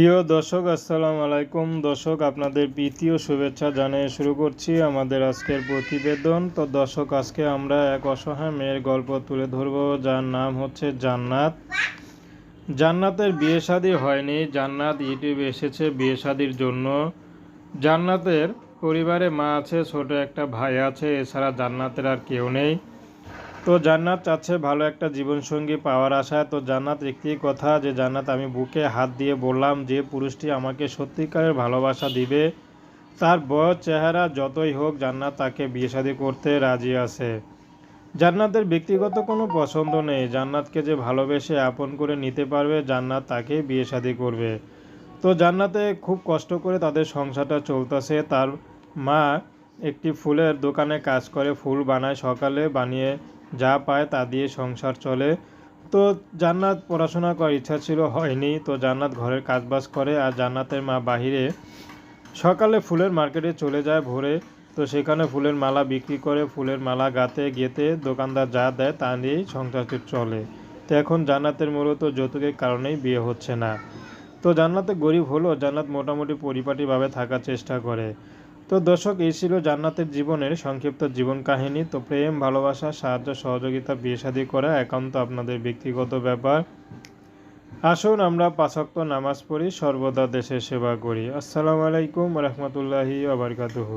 প্রিয় দর্শক, আসসালামু আলাইকুম। দর্শক, আপনাদের প্রীতীয় শুভেচ্ছা জানিয়ে শুরু করছি আমাদের আজকের প্রতিবেদন। তো দর্শক, আজকে আমরা এক অসহায় মেয়ের গল্প তুলে ধরব, যার নাম হচ্ছে জান্নাত। জান্নাতের বিয়ে শাদী হয়নি। জান্নাত ইউটিউবে এসেছে বিয়ে শাদির জন্য। জান্নাতের পরিবারে মা আছে, ছোট একটা ভাই আছে, এছাড়া জান্নাতের আর কেউ নেই। তো জান্নাত চাচ্ছে ভালো একটা জীবনসঙ্গী পাওয়ার আশায়। তো জান্নাত একটি কথা যে, জান্নাত আমি বুকে হাত দিয়ে বললাম যে, পুরুষটি আমাকে সত্যিকারের ভালোবাসা দিবে। তার বয়স, চেহারা যতই হোক, জান্নাত তাকে বিয়ে শাদী করতে রাজি আছে। জান্নাতের ব্যক্তিগত কোনো পছন্দ নেই। জান্নাতকে যে ভালোবেসে আপন করে নিতে পারবে, জান্নাত তাকে বিয়ে শাদী করবে। তো জান্নাতে খুব কষ্ট করে তাদের সংসারটা চলতেছে। তার মা একটি ফুলের দোকানে কাজ করে, ফুল বানায়, সকালে বানিয়ে যা পায় তা দিয়ে সংসার চলে। তো জান্নাত পড়াশোনা করার ইচ্ছা ছিল, হয়নি। তো জান্নাত ঘরের কাজবাজ করে আর জান্নাতের মা বাহিরে সকালে ফুলের মার্কেটে চলে যায় ভোরে। তো সেখানে ফুলের মালা বিক্রি করে, ফুলের মালা গাতে গেতে দোকানদার যা দেয় তা নিয়েই সংসারটি চলে। তো এখন জান্নাতের মূলত যৌতুকের কারণেই বিয়ে হচ্ছে না। তো জান্নাতে গরিব হলেও জান্নাত মোটামুটি পরিপাটিভাবে থাকার চেষ্টা করে। তো দর্শক, এই ছিল জান্নাতের জীবনের সংক্ষিপ্ত জীবন কাহিনী। তো প্রেম, ভালোবাসা, সাহায্য, সহযোগিতা বিয়ে শাদী করা একান্ত আপনাদের ব্যক্তিগত ব্যাপার। আসুন আমরা পাঁচক্ত নামাজ পড়ি, সর্বদা দেশের সেবা করি। আসসালামু আলাইকুম রহমতুল্লাহি আবরকাতুহু